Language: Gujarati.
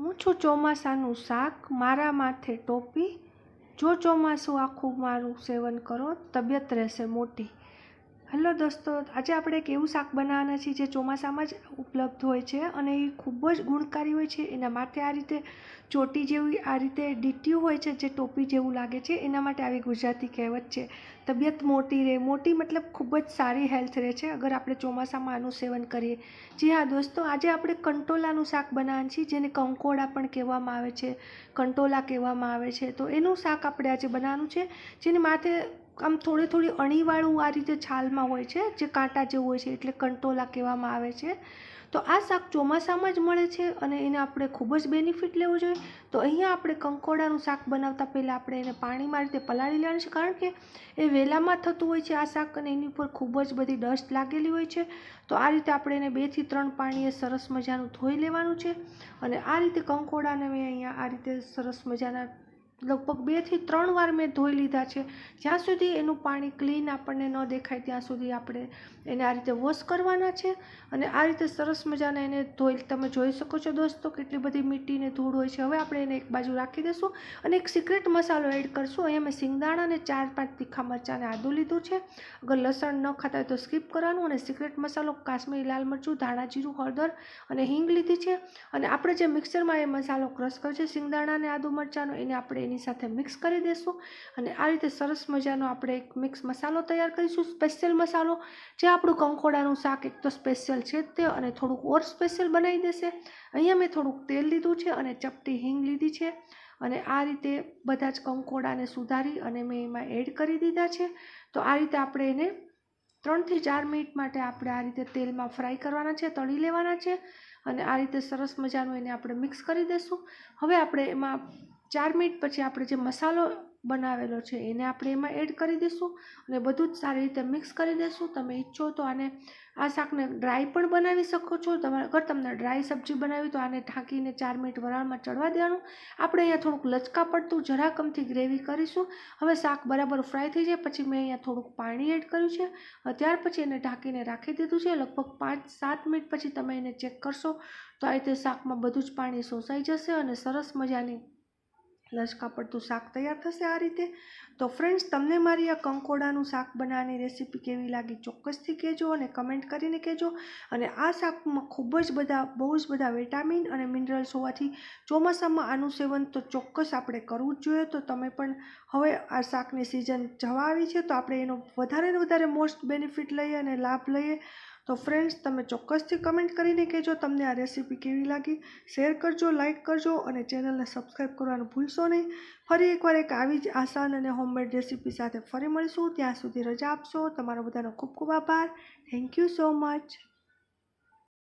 હું છું ચોમાસાનું શાક મારા માથે ટોપી. જો ચોમાસું આખું મારું સેવન કરો, તબિયત રહેશે મોટી. હેલો દોસ્તો, આજે આપણે એક એવું શાક બનાવવાના છીએ જે ચોમાસામાં જ ઉપલબ્ધ હોય છે અને એ ખૂબ જ ગુણકારી હોય છે. એના માટે આ રીતે ચોટી જેવી આ રીતે ડીટ્યું હોય છે જે ટોપી જેવું લાગે છે. એના માટે આવી ગુજરાતી કહેવત છે, તબિયત મોટી રહે મોટી મતલબ ખૂબ જ સારી હેલ્થ રહે છે. અગર આપણે ચોમાસામાં આનું સેવન કરીએ. જી હા દોસ્તો, આજે આપણે કંટોલાનું શાક બનાવવાનું છીએ જેને કંકોડા પણ કહેવામાં આવે છે. કંટોલા કહેવામાં આવે છે. તો એનું શાક આપણે આજે બનાવવાનું છે, જેની માથે આમ થોડી થોડી અણીવાળું આ રીતે છાલમાં હોય છે, જે કાંટા જેવું હોય છે, એટલે કંટોલા કહેવામાં આવે છે. તો આ શાક ચોમાસામાં જ મળે છે અને એને આપણે ખૂબ જ બેનિફિટ લેવો જોઈએ. તો અહીંયા આપણે કંકોડાનું શાક બનાવતા પહેલાં આપણે એને પાણીમાં રીતે પલાળી લેવાનું છે, કારણ કે એ વેલામાં થતું હોય છે આ શાક અને એની ઉપર ખૂબ જ બધી ડસ્ટ લાગેલી હોય છે. તો આ રીતે આપણે એને બેથી ત્રણ પાણીએ સરસ મજાનું ધોઈ લેવાનું છે અને આ રીતે કંકોડાને મેં અહીંયા આ રીતે સરસ મજાના લગભગ બેથી ત્રણ વાર મેં ધોઈ લીધા છે. જ્યાં સુધી એનું પાણી ક્લીન આપણને ન દેખાય, ત્યાં સુધી આપણે એને આ રીતે વોશ કરવાના છે અને આ રીતે સરસ મજાના એને ધોઈ, તમે જોઈ શકો છો દોસ્તો કેટલી બધી મીઠી ને ધૂળ હોય છે. હવે આપણે એને એક બાજુ રાખી દઈશું અને એક સિક્રેટ મસાલો એડ કરશું. અહીંયા મેં સિંગદાણા અને ચાર પાંચ તીખા મરચાંને આદું લીધું છે. અગર લસણ ન ખાતા હોય તો સ્કીપ કરવાનું અને સિક્રેટ મસાલો કાશ્મીરી લાલ મરચું, ધાણા જીરું, હળદર અને હિંગ લીધી છે. અને આપણે જે મિક્સરમાં એ મસાલો ક્રશ કર્યો છે સિંગદાણા અને આદુ મરચાંનો, એને આપણે એની સાથે મિક્સ કરી દઈશું અને આ રીતે સરસ મજાનો આપણે એક મિક્સ મસાલો તૈયાર કરીશું. સ્પેશિયલ મસાલો, જે આપણું કંકોડાનું શાક એક તો સ્પેશિયલ છે તે અને થોડુંક ઓર સ્પેશિયલ બનાવી દેશે. અહીંયા મેં થોડુંક તેલ લીધું છે અને ચપટી હિંગ લીધી છે. અને આ રીતે બધા જ કંકોડાને સુધારી અને મેં એમાં એડ કરી દીધા છે. તો આ રીતે આપણે એને ત્રણથી ચાર મિનિટ માટે આપણે આ રીતે તેલમાં ફ્રાય કરવાના છે, તળી લેવાના છે. અને આ રીતે સરસ મજાનું એને આપણે મિક્સ કરી દઈશું હવે આપણે એમાં ચાર મિનિટ પછી આપણે જે મસાલો બનાવેલો છે એને આપણે એમાં એડ કરી દઈશું અને બધું જ સારી રીતે મિક્સ કરી દઈશું તમે ઈચ્છો તો આને આ શાકને ડ્રાય પણ બનાવી શકો છો. તમારે અગર તમને ડ્રાય સબ્જી બનાવી તો આને ઢાંકીને ચાર મિનિટ વરાળમાં ચડવા દેવાનું. આપણે અહીંયા થોડુંક લચકા પડતું જરાકમથી ગ્રેવી કરીશું. હવે શાક બરાબર ફ્રાય થઈ જાય પછી મેં અહીંયા થોડુંક પાણી એડ કર્યું છે. ત્યાર પછી એને ઢાંકીને રાખી દીધું છે. લગભગ પાંચ સાત મિનિટ પછી તમે એને ચેક કરશો તો આ રીતે શાકમાં બધું જ પાણી શોષાઈ જશે અને સરસ મજાની લચકા પડતું શાક તૈયાર થશે આ રીતે. તો ફ્રેન્ડ્સ તમને મારી આ કંકોડાનું શાક બનાવવાની રેસીપી કેવી લાગી ચોક્કસથી કહેજો અને કમેન્ટ કરીને કહેજો. અને આ શાકમાં ખૂબ જ બધા, બહુ જ બધા વિટામિન અને મિનરલ્સ હોવાથી ચોમાસામાં આનું સેવન તો ચોક્કસ આપણે કરવું જ જોઈએ. તો તમે પણ હવે આ શાકની સિઝન જવા આવી છે, તો આપણે એનો વધારે ને વધારે મોસ્ટ બેનિફિટ લઈએ અને લાભ લઈએ. તો ફ્રેન્ડ્સ તમે ચોક્કસથી કમેન્ટ કરીને કહેજો. તમને આ રેસીપી કેવી લાગી? શેર કરજો લાઇક કરજો અને ચેનલને સબસ્ક્રાઈબ કરવાનું ભૂલશો નહીં. ફરી એકવાર એક આવી જ આસાન અને હોમમેડ રેસીપી સાથે ફરી મળીશું. ત્યાં સુધી રજા આપશો. તમારો બધાનો ખૂબ ખૂબ આભાર. Thank you so much